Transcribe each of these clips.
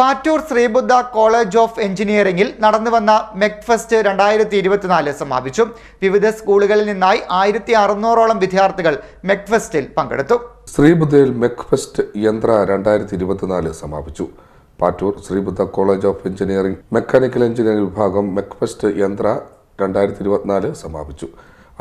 Pattoor Sree Buddha college of എഞ്ചിനീയറിംഗിൽ നടന്നു വന്ന മെക്ഫെസ്റ്റ് രണ്ടായിരത്തി ഇരുപത്തിനാല് സമാപിച്ചു. വിവിധ സ്കൂളുകളിൽ നിന്നായി ആയിരത്തി അറുന്നൂറോളം വിദ്യാർത്ഥികൾ മെക്ഫെസ്റ്റിൽ പങ്കെടുത്തു. ശ്രീബുദ്ധയിൽ മെക്ഫെസ്റ്റ് യന്ത്ര രണ്ടായിരത്തി ഇരുപത്തിനാല് സമാപിച്ചു. Pattoor Sreebuddha college of engineering mechanical engineering വിഭാഗം മെക്ഫെസ്റ്റ് യന്ത്ര രണ്ടായിരത്തി ഇരുപത്തിനാല് സമാപിച്ചു.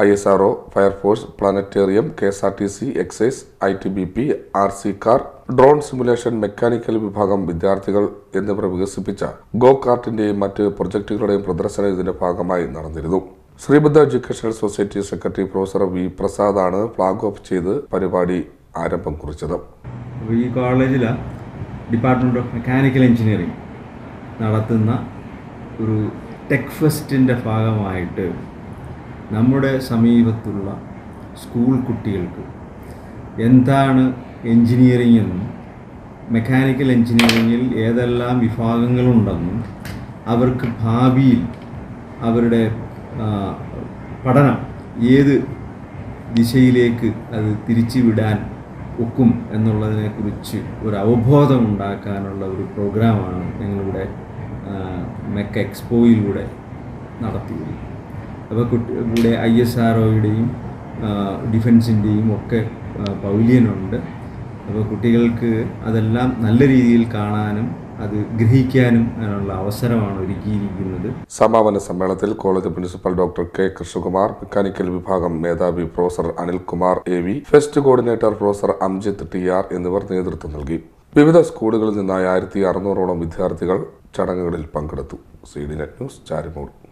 I S R fire force planetarium K S R T C excise I T B P R C car drone simulation mechanical വിഭാഗം വിദ്യാർത്ഥികൾ എന്നിവർ വികസിപ്പിച്ച ഗോ കാർട്ടിന്റെയും മറ്റ് പ്രൊജക്ടുകളുടെയും പ്രദർശനം ഇതിന്റെ ഭാഗമായി നടന്നിരുന്നു. Sreebuddha educational society secretary professor V പ്രസാദാണ് flag off ചെയ്ത് പരിപാടി ആരംഭം കുറിച്ചത്. ഈ കോളേജിൽ ഡിപ്പാർട്ട്മെന്റ് ഓഫ് മെക്കാനിക്കൽ എഞ്ചിനീയറിംഗ് നടത്തുന്ന ഒരു ടെക് ഫെസ്റ്റിന്റെ ഭാഗമായിട്ട് നമ്മുടെ സമീപത്തുള്ള സ്കൂൾ കുട്ടികൾക്ക് എന്താണ് എഞ്ചിനീയറിംഗ് എന്നും മെക്കാനിക്കൽ എഞ്ചിനീയറിംഗിൽ ഏതെല്ലാം വിഭാഗങ്ങളുണ്ടെന്നും അവർക്ക് ഭാവിയിൽ അവരുടെ പഠനം ഏത് ദിശയിലേക്ക് അത് തിരിച്ചുവിടാൻ ഒക്കും എന്നുള്ളതിനെക്കുറിച്ച് ഒരു അവബോധം ഉണ്ടാക്കാനുള്ള ഒരു പ്രോഗ്രാമാണ് ഞങ്ങളിവിടെ മെക്ക എക്സ്പോയിലൂടെ നടത്തിയത് അപ്പോൾ കുട്ടി ഇവിടെ ഐ എസ് ആർ ഒയുടെയും ഡിഫൻസിന്റെയും ഒക്കെ പൗലിയനുണ്ട്. അപ്പോൾ കുട്ടികൾക്ക് അതെല്ലാം നല്ല രീതിയിൽ കാണാനും അത് ഗ്രഹിക്കാനും അതിനുള്ള അവസരമാണ് ഒരുക്കിയിരിക്കുന്നത്. സമാപന സമ്മേളനത്തിൽ college principal doctor K Krishnakumar mechanical വിഭാഗം മേധാവി professor Anilkumar A V fest coordinator professor Amjith T R എന്നിവർ നേതൃത്വം നൽകി. വിവിധ സ്കൂളുകളിൽ നിന്നായി ആയിരത്തി അറുന്നൂറോളം വിദ്യാർത്ഥികൾ ചടങ്ങുകളിൽ പങ്കെടുത്തു. C D net news Charimoodu.